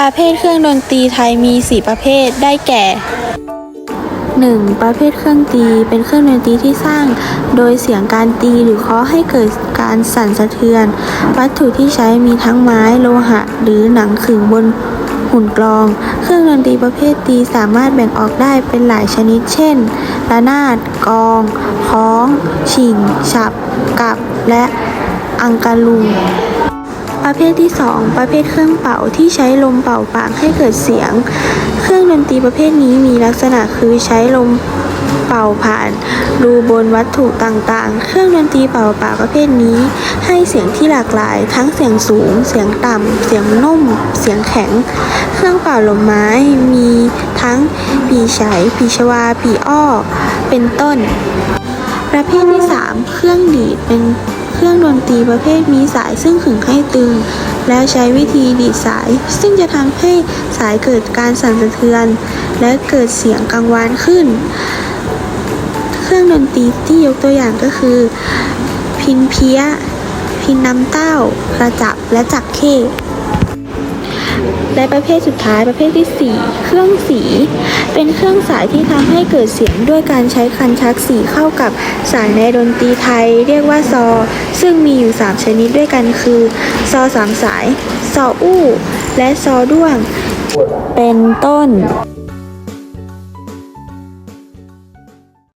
ประเภทเครื่องดนตรีไทยมี 4 ประเภทได้แก่ 1. ประเภทเครื่องตี เป็นเครื่องดนตรีที่สร้าง โดยเสียงการตีหรือเคาะให้เกิดการสั่นสะเทือน วัตถุที่ใช้มีทั้งไม้โลหะ หรือหนังขึงบนหุ่นกลอง เครื่องดนตรีประเภทตีสามารถแบ่งออกได้เป็นหลายชนิด เช่น ระนาด กอง ค้อง ฉิงฉับ กับ และอังกะลุง ประเภทที่ 2 ประเภทเครื่องเป่าที่ใช้ลมเป่าปากให้เกิดเสียง เครื่องดนตรีประเภทนี้มีลักษณะคือใช้ลมเป่าผ่านรูบนวัตถุต่างๆ เครื่องดนตรีเป่าปากประเภทนี้ ให้เสียงที่หลากหลาย ทั้งเสียงสูง เสียงต่ำ เสียงนุ่ม เสียงแข็ง เครื่องเป่าลมไม้มีทั้งปีไฉปีชวาปีอ้อ เป็นต้น ประเภทที่ 3 เครื่องดีดเป็น เครื่องดนตรีประเภทมีสายซึ่งขึงให้ตึง แล้วใช้วิธีดีดสาย ซึ่งจะทำให้สายเกิดการสั่นสะเทือน และเกิดเสียงกังวานขึ้น เครื่องดนตรีที่ยกตัวอย่างก็คือ พินเพี้ย พินน้ำเต้ากระจับและจักเข้ และประเภทสุดท้ายประเภทที่ 4 เครื่องสี เป็นเครื่องสายที่ทำให้เกิดเสียงด้วยการใช้คันชักสีเข้ากับสายในดนตรีไทย เรียกว่าซอ ซึ่งมีอยู่ 3 ชนิดด้วยกันคือ ซอสามสาย ซออู้ และซอด้วง เป็นต้น